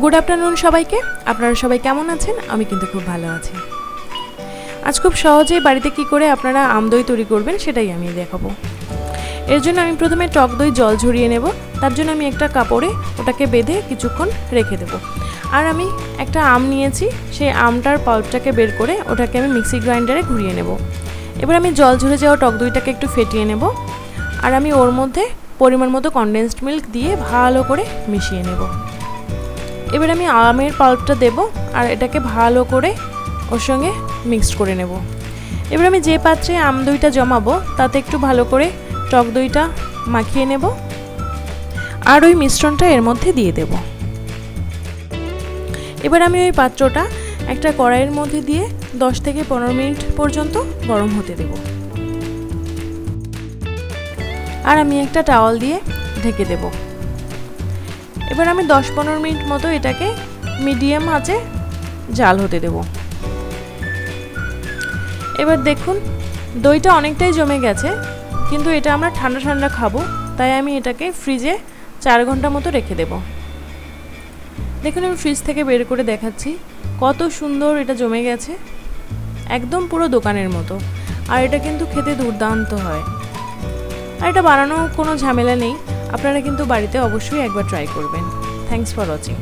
Good afternoon সবাইকে। আপনারা সবাই কেমন আছেন? আমি কিন্তু খুব ভালো আছি। আজ খুব সহজেই বাড়িতে কি করে আপনারা আম দই তৈরি করবেন সেটাই আমি দেখাবো। এর জন্য আমি প্রথমে টক দই জল ঝরিয়ে নেব। তার জন্য আমি একটা কাপড়ে ওটাকে বেঁধে কিছুক্ষণ রেখে দেবো। আর আমি একটা আম নিয়েছি। সেই আমটার পাল্পটাকে বের করে ওটাকে আমি মিক্সি গ্রাইন্ডারে ঘুরিয়ে নেব। এবার আমি জল ঝরে যাওয়া টক দইটাকে একটু ফেটিয়ে নেব। আর আমি ওর মধ্যে পরিমাণ মতো কনডেন্সড মিল্ক দিয়ে ভালো করে মিশিয়ে নেব। এবার আমি আমের পাল্পটা দেব আর এটাকে ভালো করে ওর সঙ্গে মিক্সড করে নেব। এবার আমি যে পাত্রে আম দইটা জমাবো, তাতে একটু ভালো করে টক দইটা মাখিয়ে নেব আর ওই মিশ্রণটা এর মধ্যে দিয়ে দেব। এবার আমি ওই পাত্রটা একটা কড়াইয়ের মধ্যে দিয়ে 10 থেকে পনেরো মিনিট পর্যন্ত গরম হতে দেব। আর আমি একটা টাওয়াল দিয়ে ঢেকে দেবো। এবার আমি দশ পনেরো মিনিট মতো এটাকে মিডিয়াম আঁচে জাল হতে দেব। এবার দেখুন, দইটা অনেকটাই জমে গেছে, কিন্তু এটা আমরা ঠান্ডা ঠান্ডা খাব, তাই আমি এটাকে ফ্রিজে চার ঘণ্টা মতো রেখে দেব। দেখুন, আমি ফ্রিজ থেকে বের করে দেখাচ্ছি, কত সুন্দর এটা জমে গেছে, একদম পুরো দোকানের মতো, আর এটা কিন্তু খেতে দুর্দান্ত হয়। আর এটা বানানো কোনো ঝামেলা নেই আপনারা কিন্তু বাড়িতে অবশ্যই একবার ট্রাই করবেন। Thanks for watching